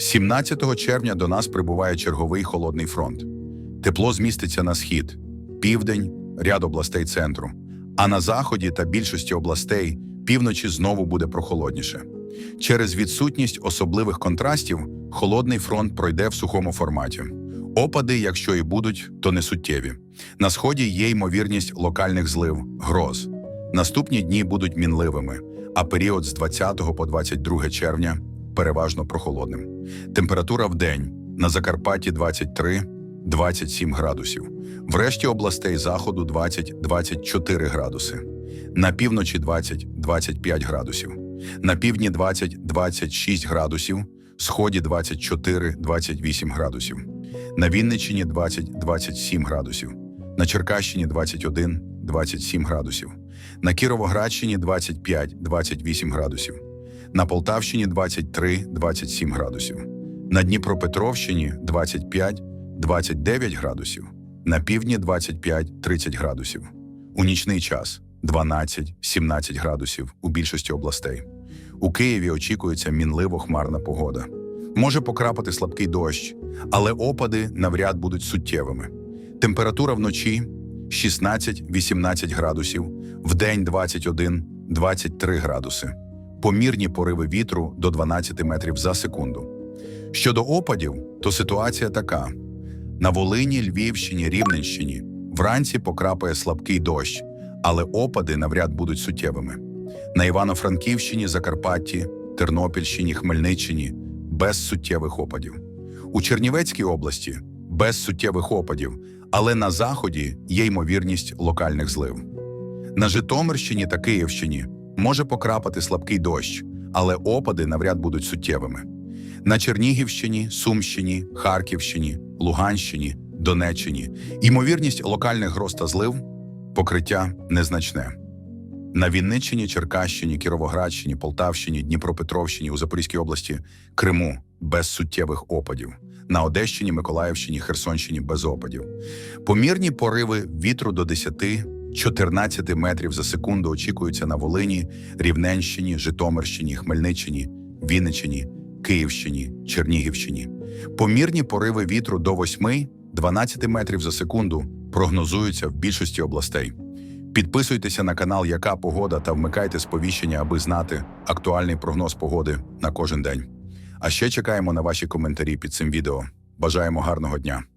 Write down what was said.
17 червня до нас прибуває черговий холодний фронт. Тепло зміститься на схід, південь, ряд областей центру. А на заході та більшості областей півночі знову буде прохолодніше. Через відсутність особливих контрастів холодний фронт пройде в сухому форматі. Опади, якщо і будуть, то не суттєві. На сході є ймовірність локальних злив, гроз. Наступні дні будуть мінливими, а період з 20 по 22 червня переважно прохолодним. Температура в день на Закарпатті 23-27 градусів. В решті областей заходу 20-24 градуси. На півночі 20-25 градусів. На півдні 20-26 градусів, сході 24-28 градусів. На Вінниччині 20-27 градусів. На Черкащині 21-27 градусів. На Кіровоградщині 25-28 градусів. На Полтавщині 23-27 градусів. На Дніпропетровщині 25-29 градусів. На півдні 25-30 градусів. У нічний час 12-17 градусів у більшості областей. У Києві очікується мінливо хмарна погода. Може покрапати слабкий дощ, але опади навряд будуть суттєвими. Температура вночі 16-18 градусів, вдень 21-23 градуси. Помірні пориви вітру до 12 метрів за секунду. Щодо опадів, то ситуація така: на Волині, Львівщині, Рівненщині вранці покрапає слабкий дощ, але опади навряд будуть суттєвими. На Івано-Франківщині, Закарпатті, Тернопільщині, Хмельниччині без суттєвих опадів. У Чернівецькій області без суттєвих опадів, але на заході є ймовірність локальних злив. На Житомирщині та Київщині може покрапати слабкий дощ, але опади навряд будуть суттєвими. На Чернігівщині, Сумщині, Харківщині, Луганщині, Донеччині ймовірність локальних гроз та злив покриття незначне. На Вінниччині, Черкащині, Кіровоградщині, Полтавщині, Дніпропетровщині, у Запорізькій області, Криму без суттєвих опадів. На Одещині, Миколаївщині, Херсонщині без опадів. Помірні пориви вітру до 10-14 метрів за секунду очікуються на Волині, Рівненщині, Житомирщині, Хмельниччині, Вінниччині, Київщині, Чернігівщині. Помірні пориви вітру до 8-12 метрів за секунду прогнозуються в більшості областей. Підписуйтеся на канал Яка Погода та вмикайте сповіщення, аби знати актуальний прогноз погоди на кожен день. А ще чекаємо на ваші коментарі під цим відео. Бажаємо гарного дня!